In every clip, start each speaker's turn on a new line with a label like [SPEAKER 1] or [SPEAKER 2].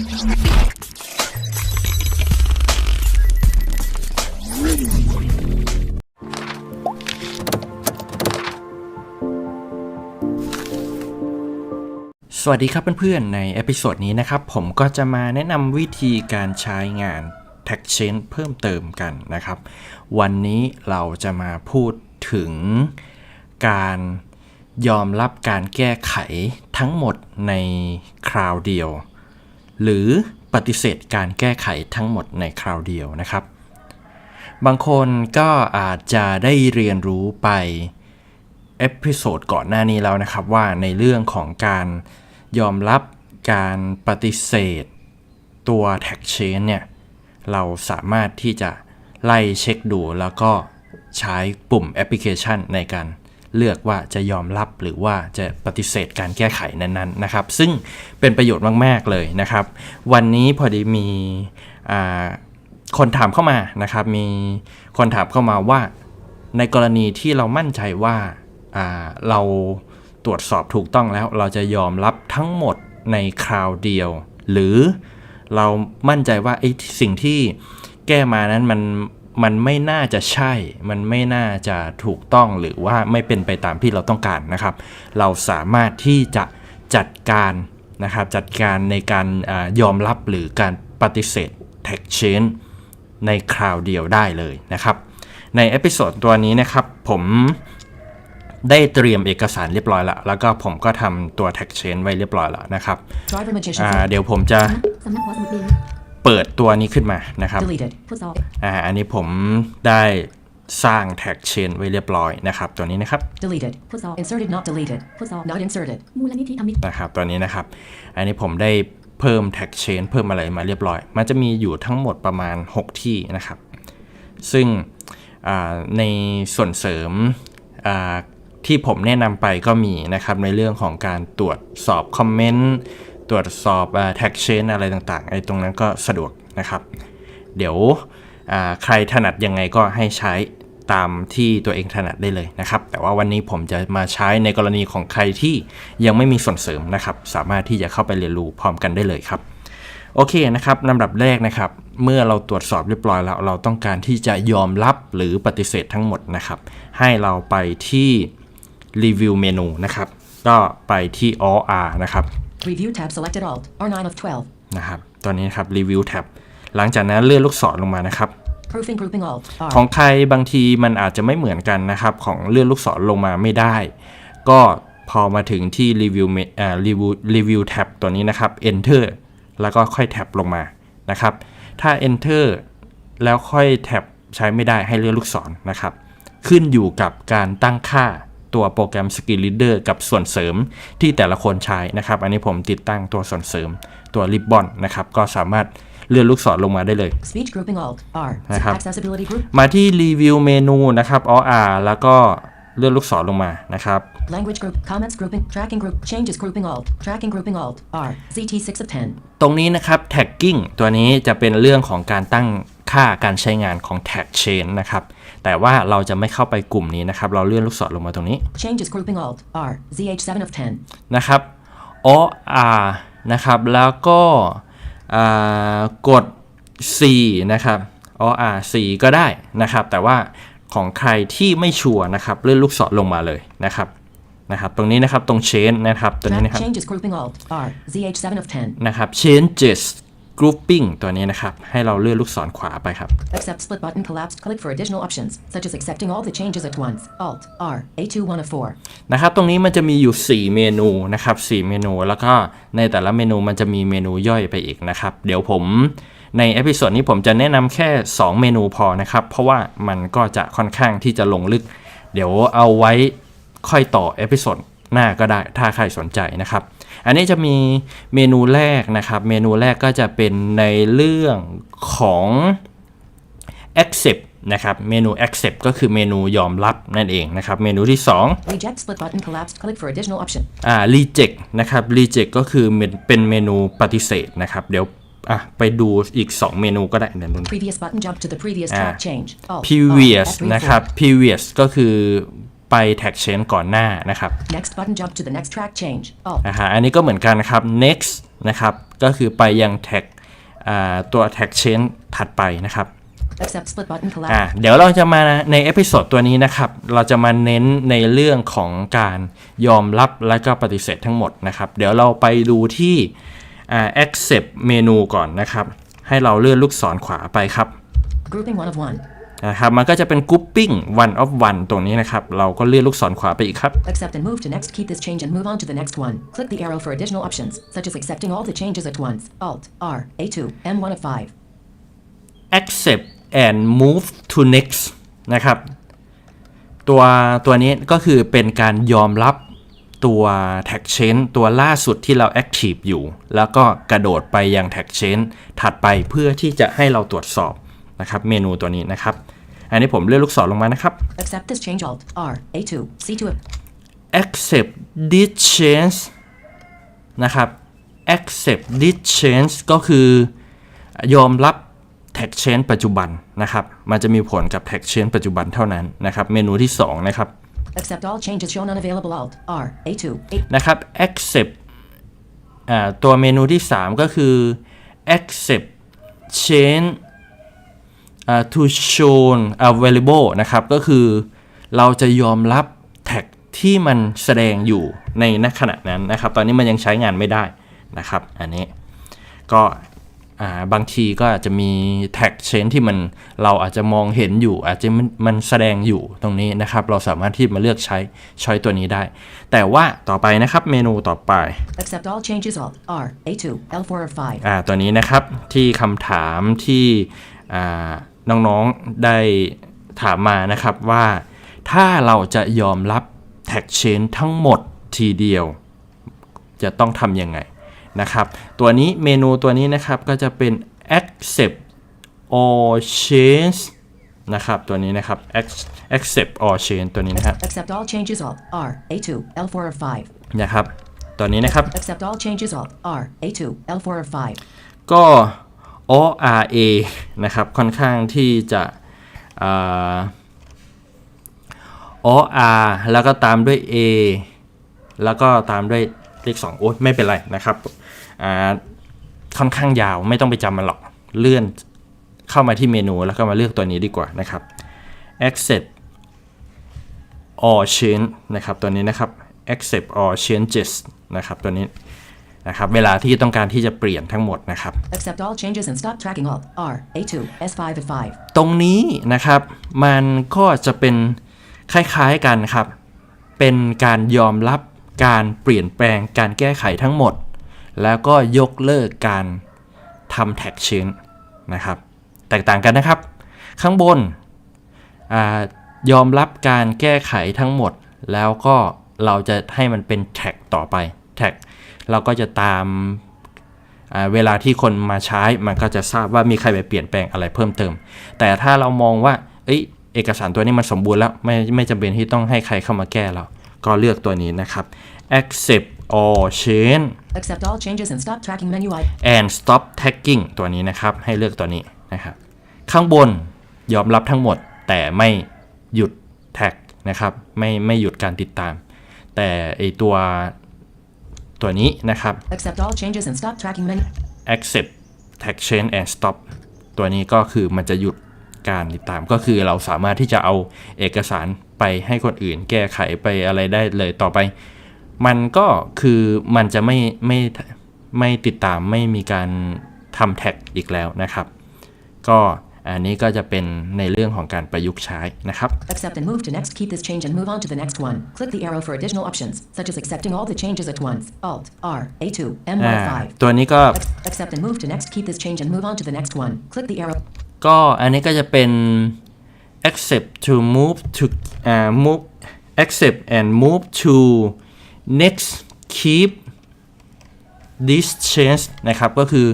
[SPEAKER 1] สวัสดีครับเพื่อนๆ ในเอพิโซดนี้นะครับ ผมก็จะมาแนะนำวิธีการใช้งาน Tag Chain เพิ่มเติมกันนะครับ วันนี้เราจะมาพูดถึงการยอมรับการแก้ไขทั้งหมดในคราวเดียว หรือปฏิเสธการแก้ไขทั้งหมดในคราวเดียวนะครับ บางคนก็อาจจะได้เรียนรู้ไปเอพิโซดก่อนหน้านี้แล้วนะครับว่าในเรื่องของการยอมรับการปฏิเสธ ตัว tag chain เนี่ย เราสามารถที่จะไล่เช็คดูแล้วก็ใช้ปุ่มแอปพลิเคชันในการ เลือกว่าจะยอมรับหรือว่าจะปฏิเสธการแก้ไขนั้นๆนะครับ ซึ่งเป็นประโยชน์มากๆเลยนะครับ วันนี้พอดีมีคนถามเข้ามานะครับ มีคนถามเข้ามาว่า ในกรณีที่เรามั่นใจว่าอ่าเราตรวจสอบถูกต้องแล้ว เราจะยอมรับทั้งหมดในคราวเดียว หรือเรามั่นใจว่าไอ้สิ่งที่แก้มานั้นมัน มันไม่น่าจะใช่ มันไม่น่าจะถูกต้องหรือว่าไม่เป็นไปตามที่เราต้องการนะครับ เราสามารถที่จะจัดการนะครับ จัดการในการอายอมรับหรือการปฏิเสธ tag chain ในคราวเดียวได้เลยนะครับ ในเอพิโซดตัวนี้นะครับ ผมได้เตรียมเอกสารเรียบร้อยแล้ว แล้วก็ผมก็ทำตัว tag chain ไว้เรียบร้อยแล้วนะครับ
[SPEAKER 2] Driver magician
[SPEAKER 1] อ่า
[SPEAKER 2] folder.
[SPEAKER 1] เดี๋ยวผมจะ
[SPEAKER 3] สำนักหัวสมุดบิน
[SPEAKER 1] เปิดตัวนี้ขึ้นมานะครับ
[SPEAKER 2] deleted
[SPEAKER 3] ทดสอบ
[SPEAKER 1] อ่าอันนี้ผมได้สร้าง tag chain ไว้เรียบร้อยนะครับ ตัวนี้นะครับ
[SPEAKER 2] deleted
[SPEAKER 3] ทดสอบ
[SPEAKER 2] inserted not deleted
[SPEAKER 3] ทดสอบ
[SPEAKER 2] not inserted
[SPEAKER 3] มูลนิธิอมิต
[SPEAKER 1] นะครับ ตัวนี้นะครับ อันนี้ผมได้เพิ่ม tag chain เพิ่มอะไรมาเรียบร้อย มันจะมีอยู่ทั้งหมดประมาณ 6 ที่นะครับ ซึ่งอ่าในส่วนเสริมอ่าที่ผมแนะนำไปก็มีนะครับ ในเรื่องของการตรวจสอบคอมเมนต์ ตรวจสอบอ่า tag chain อะไรต่างๆไอ้ตรงนั้นก็สะดวกนะครับ เดี๋ยวใครถนัดยังไงก็ให้ใช้ตามที่ตัวเองถนัดได้เลยนะครับ แต่ว่าวันนี้ผมจะมาใช้ในกรณีของใครที่ยังไม่มีส่วนเสริมนะครับ สามารถที่จะเข้าไปเรียนรู้พร้อมกันได้เลยครับโอเคนะครับลำดับแรกนะครับ เมื่อเราตรวจสอบเรียบร้อยแล้ว เราต้องการที่จะยอมรับหรือปฏิเสธทั้งหมดนะครับ ให้เราไปที่รีวิวเมนูนะครับ ก็ไปที่ all r นะครับ
[SPEAKER 2] review tab selected alt R9 of 12
[SPEAKER 1] นะครับ ตอนนี้นะครับรีวิวแท็บหลังจากนั้นเลื่อนลูกศรลงมานะครับ
[SPEAKER 2] proofing grouping alt R
[SPEAKER 1] ของใครบางทีมันอาจจะไม่เหมือนกันนะครับ ของเลื่อนลูกศรลงมาไม่ได้ ก็พอมาถึงที่รีวิวอ่ารีวิวรีวิวแท็บตัวนี้นะครับ enter แล้วก็ค่อยแท็บลงมานะครับ ถ้า enter แล้วค่อยแท็บใช้ไม่ได้ให้เลื่อนลูกศรนะครับ ขึ้นอยู่กับการตั้งค่า ตัวโปรแกรม Skill Leader กับส่วนเสริมที่แต่ละคนใช้นะครับ อันนี้ผมติดตั้งตัวส่วนเสริมตัว Ribbon นะครับ ก็สามารถเลื่อนลูกศรลงมาได้เลย
[SPEAKER 2] speech grouping alt R
[SPEAKER 1] นะครับ
[SPEAKER 2] accessibility group
[SPEAKER 1] มาที่รีวิวเมนูนะครับ OR แล้วก็เลื่อนลูกศรลงมานะครับ
[SPEAKER 2] language group comments grouping tracking group changes grouping alt tracking grouping alt R ZT 6 of 10
[SPEAKER 1] ตรงนี้นะครับ tagging ตัวนี้จะเป็นเรื่องของการตั้งค่าการใช้งานของ tag chain นะครับ แต่ว่าเราจะไม่เข้าไปกลุ่มนี้นะครับ เราเลื่อนลูกศรลงมาตรงนี้
[SPEAKER 2] changes grouping alt R ZH 7 of 10
[SPEAKER 1] นะครับ OR นะครับ แล้วก็อ่ากด C นะครับ OR C ก็ได้นะครับ แต่ว่าของใครที่ไม่ชัวร์นะครับ เลื่อนลูกศรลงมาเลยนะครับนะครับตรงนี้นะครับตรง change นะครับตัวนี้
[SPEAKER 2] track
[SPEAKER 1] นะครับ
[SPEAKER 2] changes grouping alt R ZH 7 of 10
[SPEAKER 1] นะครับ changes grouping ตัวนี้นะครับ ให้เราเลื่อนลูกศรขวาไปครับ
[SPEAKER 2] accept split button collapsed click for additional options such as accepting all the changes at once alt R A2 1 of 4
[SPEAKER 1] นะครับ ตรงนี้มันจะมีอยู่ 4 เมนูนะครับ 4 เมนู แล้วก็ในแต่ละเมนูมันจะมีเมนูย่อยไปอีกนะครับ เดี๋ยวผมในเอพิโซดนี้ผมจะแนะนำแค่ 2 เมนูพอนะครับ เพราะว่ามันก็จะค่อนข้างที่จะลงลึก เดี๋ยวเอาไว้ค่อยต่อเอพิโซดหน้าก็ได้ ถ้าใครสนใจนะครับ อันนี้จะมีเมนูแรกนะครับ เมนูแรกก็จะเป็นในเรื่องของ accept นะครับ เมนู accept ก็คือเมนูยอมรับนั่นเองนะครับ เมนูที่ 2
[SPEAKER 2] reject split button collapsed click for additional option
[SPEAKER 1] อ่า reject นะครับ reject ก็คือเป็นเป็นเมนูปฏิเสธนะครับ เดี๋ยวอะไปดูอีก 2 เมนูก็ได้เดี๋ยวดู
[SPEAKER 2] previous button jump to the previous track change alt R,
[SPEAKER 1] previous
[SPEAKER 2] F3
[SPEAKER 1] นะครับ previous ก็คือ ไป tag change ก่อนหน้านะครับ
[SPEAKER 2] Next button jump to the next track change. Alt.
[SPEAKER 1] นะฮะอันนี้ก็เหมือนกันนะครับ next นะครับ ก็คือไปยัง tag อ่าตัว tag change ถัดไปนะครับ
[SPEAKER 2] Accept split button
[SPEAKER 1] อะ
[SPEAKER 2] collapse.
[SPEAKER 1] เดี๋ยวเราจะมาในเอพิโซดตัวนี้นะครับ เราจะมาเน้นในเรื่องของการยอมรับและก็ปฏิเสธทั้งหมดนะครับ เดี๋ยวเราไปดูที่อ่า accept เมนูก่อนนะครับ ให้เราเลื่อนลูกศรขวาไปครับ
[SPEAKER 2] Grouping one of one.
[SPEAKER 1] นะครับมันก็จะเป็น grouping one of one ตรงนี้นะครับ เราก็เลื่อนลูกศรขวาไปอีกครับ
[SPEAKER 2] Accept and move to next. Keep this change and move on to the next one. Click the arrow for additional options, such as accepting all the changes at once. Alt R A2 M1 of 5.
[SPEAKER 1] accept and move to next นะครับ ตัวตัวนี้ก็คือเป็นการยอมรับตัว tag change ตัวล่าสุดที่เรา active อยู่ แล้วก็กระโดดไปยัง tag change ถัดไปเพื่อที่จะให้เราตรวจสอบ นะครับเมนูตัวนี้นะครับ อันนี้ผมเลื่อนลูกศรลงมานะครับ
[SPEAKER 2] Accept this change. Alt R A2 C2 of
[SPEAKER 1] accept this change นะครับ accept this change ก็คือยอมรับ tag change ปัจจุบันนะครับ มันจะมีผลกับ tag change ปัจจุบันเท่านั้นนะครับ เมนูที่ 2 นะครับ
[SPEAKER 2] Accept all changes shown unavailable. Alt R A2 8.
[SPEAKER 1] นะครับ accept อ่าตัวเมนูที่ 3 ก็คือ accept change อ่า to show available นะครับ ก็คือเราจะยอมรับแท็กที่มันแสดงอยู่ในณขณะนั้นนะครับ ตอนนี้มันยังใช้งานไม่ได้นะครับ อันนี้ก็อ่าบางทีก็อาจจะมีแท็กเชนที่มันเราอาจจะมองเห็นอยู่ อาจจะมันมันแสดงอยู่ตรงนี้นะครับ เราสามารถที่มาเลือกใช้ช้อยตัวนี้ได้ แต่ว่าต่อไปนะครับเมนูต่อไป
[SPEAKER 2] Accept all changes. Alt R A2 L4 of 5.
[SPEAKER 1] อ่าตัวนี้นะครับที่คำถามที่อ่า น้องๆได้ถามมานะครับว่า ถ้าเราจะยอมรับแท็กเชนทั้งหมดทีเดียว จะต้องทำยังไงนะครับ ตัวนี้เมนูตัวนี้นะครับก็จะเป็น accept all change นะครับตัวนี้นะครับ Ac- accept all change ตัวนี้นะครับ
[SPEAKER 2] Accept all changes. Alt R A2 L4 of 5.
[SPEAKER 1] นะครับตัวนี้นะครับ
[SPEAKER 2] Accept all changes. Alt R A2 L4 of 5.
[SPEAKER 1] ก็ ORA นะครับค่อนข้างที่จะอ่า OR แล้วก็ตามด้วย A แล้วก็ตามด้วยเลข2โอ้ยไม่เป็นไรนะครับค่อนข้างยาวไม่ต้องไปจำมันหรอกเลื่อนเข้ามาที่เมนูแล้วก็มาเลือกตัวนี้ดีกว่านะครับ accept all change นะครับตัวนี้นะครับ accept all changes นะครับตัวนี้ นะครับเวลาที่ต้องการที่จะเปลี่ยนทั้งหมดนะครับ
[SPEAKER 2] Accept all changes and stop tracking. Alt R A2 S5 of 5.
[SPEAKER 1] ตรงนี้นะครับมันก็จะเป็นคล้ายๆกันครับ เป็นการยอมรับการเปลี่ยนแปลงการแก้ไขทั้งหมด แล้วก็ยกเลิกการทำแท็กเชนนะครับ แตกต่างกันนะครับ ข้างบนอายอมรับการแก้ไขทั้งหมด แล้วก็เราจะให้มันเป็นแท็กต่อไปแท็ก เราก็จะตามอ่าเวลาที่คนมาใช้มันก็จะทราบว่ามีใครไปเปลี่ยนแปลงอะไรเพิ่มเติม แต่ถ้าเรามองว่าเอ้ยเอกสารตัวนี้มันสมบูรณ์แล้ว ไม่ไม่จำเป็นที่ต้องให้ใครเข้ามาแก้เรา ก็เลือกตัวนี้นะครับ accept all change
[SPEAKER 2] Accept all changes and stop tracking menu item.
[SPEAKER 1] and stop tagging ตัวนี้นะครับ ให้เลือกตัวนี้นะครับ ข้างบนยอมรับทั้งหมด แต่ไม่หยุดแท็กนะครับ ไม่ไม่หยุดการติดตาม แต่ไอตัว ตัวนี้นะครับ
[SPEAKER 2] Accept all changes and stop tracking menu.
[SPEAKER 1] accept tag change and stop ตัวนี้ก็คือมันจะหยุดการติดตามก็คือเราสามารถที่จะเอาเอกสารไปให้คนอื่น แก้ไขไปอะไรได้เลยต่อไป มันก็คือมันจะไม่ไม่ไม่ติดตามไม่มีการทำแท็กอีกแล้วนะครับ ก็ อันนี้ก็จะเป็นในเรื่องของการประยุกต์ใช้นะครับ
[SPEAKER 2] Accept and move to next. Keep this change and move on to the next one. Click the arrow for additional options, such as accepting all the changes at once. Alt R A2 M1 of 5.
[SPEAKER 1] ตัวนี้ก็
[SPEAKER 2] Ex- Accept and move to next. Keep this change and move on to the next one. Click the arrow.
[SPEAKER 1] ก็อันนี้ก็จะเป็น accept to move to อ่า move accept and move to next keep this change นะครับ ก็คือ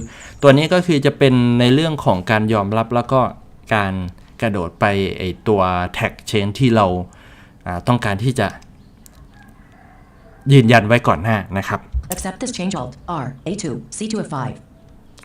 [SPEAKER 1] ตัวนี้ก็คือจะเป็นในเรื่องของการยอมรับแล้วก็การกระโดดไปไอตัวแท็กเชนที่เราาต้องการที่จะยืนยันไว้ก่อนหน้านะครับ
[SPEAKER 2] Accept this change. Alt R A2 C2 f5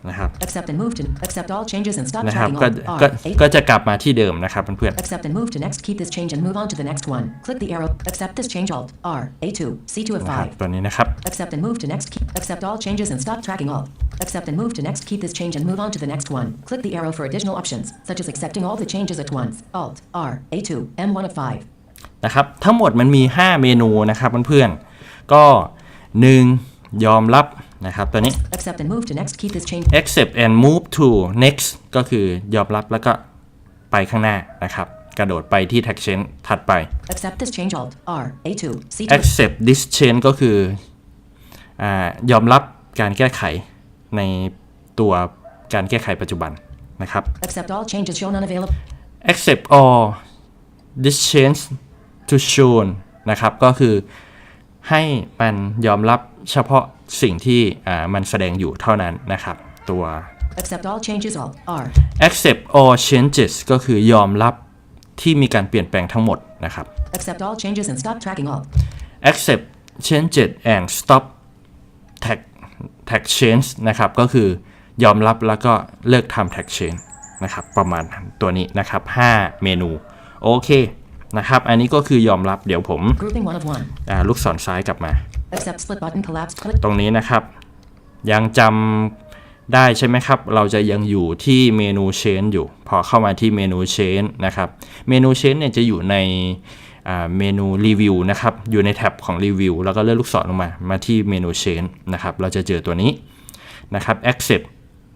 [SPEAKER 1] นะครับ
[SPEAKER 2] Accept and move to accept all changes and stop
[SPEAKER 1] นะครับ
[SPEAKER 2] tracking
[SPEAKER 1] ก็
[SPEAKER 2] all.
[SPEAKER 1] ก็
[SPEAKER 2] R.
[SPEAKER 1] ก็จะกลับมาที่เดิมนะครับเพื่อน
[SPEAKER 2] Accept and move to next. Keep this change and move on to the next one. Click the arrow. Accept this change. Alt R A2 C2
[SPEAKER 1] ๆนะครับ
[SPEAKER 2] F5.
[SPEAKER 1] ตัวนี้นะครับ
[SPEAKER 2] Accept and move to next. Keep, accept all changes and stop tracking all. Accept and move to next. Keep this change and move on to the next one. Click the arrow for additional options, such as accepting all the changes at once. Alt R A2 M1 of 5.
[SPEAKER 1] นะครับ ทั้งหมดมันมี 5 เมนูนะครับเพื่อนๆก็ 1. ยอมรับ นะครับตัวนี้
[SPEAKER 2] Accept and move to next. Keep this change.
[SPEAKER 1] accept and move to next ก็คือยอมรับแล้วก็ไปข้างหน้านะครับ กระโดดไปที่ tag change ถัดไป
[SPEAKER 2] Accept this change. Alt R A2 C2
[SPEAKER 1] accept this change ก็คืออายอมรับการแก้ไขในตัวการแก้ไขปัจจุบันนะครับ
[SPEAKER 2] Accept all changes shown unavailable.
[SPEAKER 1] accept all this change to shown นะครับ ก็คือให้มันยอมรับเฉพาะ สิ่งที่อ่ามันแสดงอยู่เท่านั้นนะครับ ตัว
[SPEAKER 2] Accept all changes. Alt R.
[SPEAKER 1] accept all changes ก็คือยอมรับที่มีการเปลี่ยนแปลงทั้งหมดนะครับ
[SPEAKER 2] Accept all changes and stop tracking all.
[SPEAKER 1] accept changes and stop tag tag change นะครับ ก็คือยอมรับแล้วก็เลิกทำ tag change นะครับ ประมาณตัวนี้นะครับ 5 เมนู โอเคนะครับ อันนี้ก็คือยอมรับเดี๋ยวผม
[SPEAKER 2] Grouping one of one.
[SPEAKER 1] อ่าลูกศรซ้ายกลับมา
[SPEAKER 2] Accept split button collapse. Click.
[SPEAKER 1] ตรงนี้นะครับ ยังจำได้ใช่ไหมครับ เราจะยังอยู่ที่เมนู change อยู่ พอเข้ามาที่เมนู change นะครับ เมนู change เนี่ยจะอยู่ในอ่าเมนูรีวิวนะครับ อยู่ในแท็บของรีวิวแล้วก็เลื่อนลูกศรลงมา มาที่เมนู change นะครับ เราจะเจอตัวนี้นะครับ accept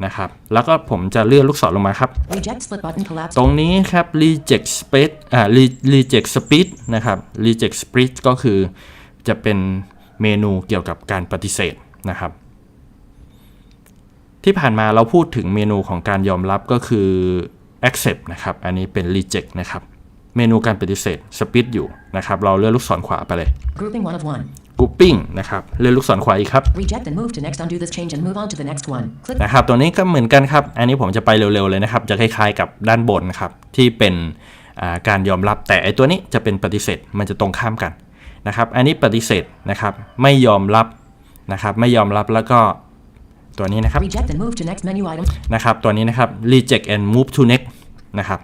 [SPEAKER 1] นะครับ แล้วก็ผมจะเลื่อนลูกศรลงมาครับ
[SPEAKER 2] Reject split button collapse.
[SPEAKER 1] ตรงนี้ครับ reject split อ่า re- reject split นะครับ reject split ก็คือจะเป็น เมนูเกี่ยวกับการปฏิเสธนะครับ ที่ผ่านมาเราพูดถึงเมนูของการยอมรับก็คือ accept นะครับ อันนี้เป็น reject นะครับ เมนูการปฏิเสธ split อยู่นะครับ เราเลื่อนลูกศรขวาไปเลย
[SPEAKER 2] Grouping one of one.
[SPEAKER 1] grouping นะครับ เลื่อนลูกศรขวาอีกครับ
[SPEAKER 2] Reject and move to next. Undo this change and move on to the next one. Click.
[SPEAKER 1] นะครับ ตัวนี้ก็เหมือนกันครับ อันนี้ผมจะไปเร็วๆเลยนะครับ จะคล้ายๆกับด้านบนครับ ที่เป็นอ่าการยอมรับแต่ไอตัวนี้จะเป็นปฏิเสธ มันจะตรงข้ามกัน นะครับอันนี้ปฏิเสธนะครับไม่ยอมรับนะครับไม่ยอมรับแล้วก็ตัวนี้นะครับ
[SPEAKER 2] Reject and move to next menu item.
[SPEAKER 1] นะครับตัวนี้นะครับ reject and move to next นะครับ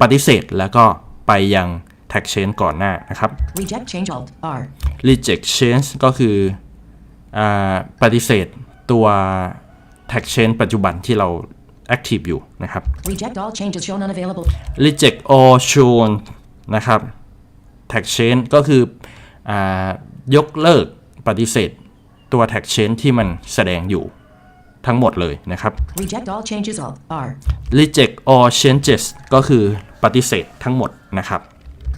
[SPEAKER 1] ปฏิเสธแล้วก็ไปยัง tag change ก่อนหน้านะครับ
[SPEAKER 2] Reject change. Alt R.
[SPEAKER 1] reject change ก็คืออาปฏิเสธตัว tag change ปัจจุบันที่เรา active อยู่นะครับ
[SPEAKER 2] Reject all changes shown unavailable.
[SPEAKER 1] reject all shown นะครับ tag change ก็คืออา ยกเลิกปฏิเสธตัว tag change ที่มันแสดงอยู่ทั้งหมดเลยนะครับ
[SPEAKER 2] Reject all changes. Alt R.
[SPEAKER 1] reject all changes ก็คือปฏิเสธทั้งหมดนะครับ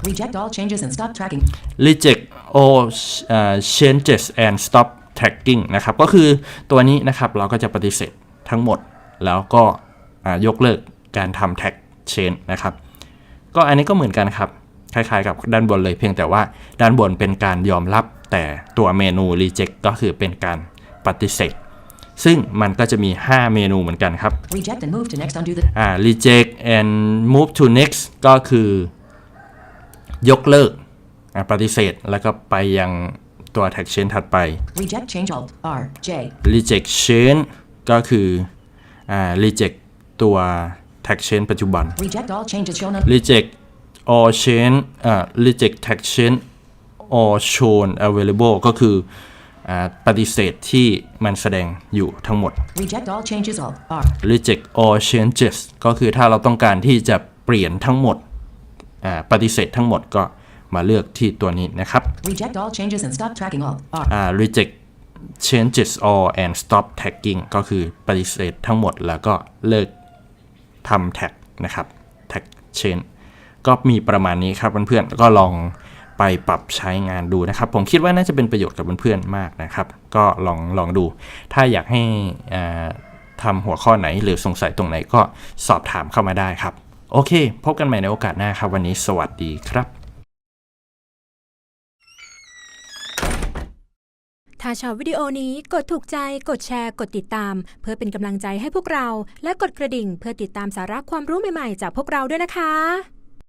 [SPEAKER 2] Reject all changes and stop tracking.
[SPEAKER 1] reject all อ่า changes and stop tagging นะครับ ก็คือตัวนี้นะครับเราก็จะปฏิเสธทั้งหมด แล้วก็อ่ายกเลิกการทำ tag chain นะครับ ก็อันนี้ก็เหมือนกันครับ คล้ายๆ กับด้านบนเลยเพียงแต่ว่าด้านบนเป็นการยอมรับ แต่ตัวเมนู reject ก็คือเป็นการปฏิเสธ ซึ่งมันก็จะมี 5 เมนูเหมือนกันครับ
[SPEAKER 2] Reject and move to next. Undo the.
[SPEAKER 1] อ่า reject and move to next ก็คือยกเลิกอ่าปฏิเสธแล้วก็ไปยังตัว tag chain ถัดไป
[SPEAKER 2] Reject change. Alt R. J.
[SPEAKER 1] reject chain ก็คืออ่า reject ตัว tag chain ปัจจุบัน
[SPEAKER 2] Reject all changes shown un.
[SPEAKER 1] reject all chain อ่า reject tag chain or shown available ก็คืออ่าปฏิเสธที่มันแสดงอยู่ทั้งหมด
[SPEAKER 2] Reject all changes. Alt R.
[SPEAKER 1] reject all changes ก็คือถ้าเราต้องการที่จะเปลี่ยนทั้งหมดอ่าปฏิเสธทั้งหมดก็มาเลือกที่ตัวนี้นะครับ
[SPEAKER 2] Reject all changes and stop tracking. Alt R.
[SPEAKER 1] อ่า reject changes all and stop tagging ก็คือปฏิเสธทั้งหมดแล้วก็เลิกทำแท็กนะครับ tag chain ก็ ก็มีประมาณนี้ครับเพื่อนๆก็ลองไปปรับใช้งานดูนะครับ ผมคิดว่าน่าจะเป็นประโยชน์กับเพื่อนๆมากนะครับ ก็ลองลองดู ถ้าอยากให้ทำหัวข้อไหนหรือสงสัยตรงไหนก็สอบถามเข้ามาได้ครับ โอเค พบกันใหม่ในโอกาสหน้าครับ วันนี้สวัสดีครับ
[SPEAKER 3] ถ้าชอบวิดีโอนี้กดถูกใจ กดแชร์ กดติดตาม เพื่อเป็นกำลังใจให้พวกเรา และกดกระดิ่งเพื่อติดตามสาระความรู้ใหม่ๆ จากพวกเราด้วยนะคะ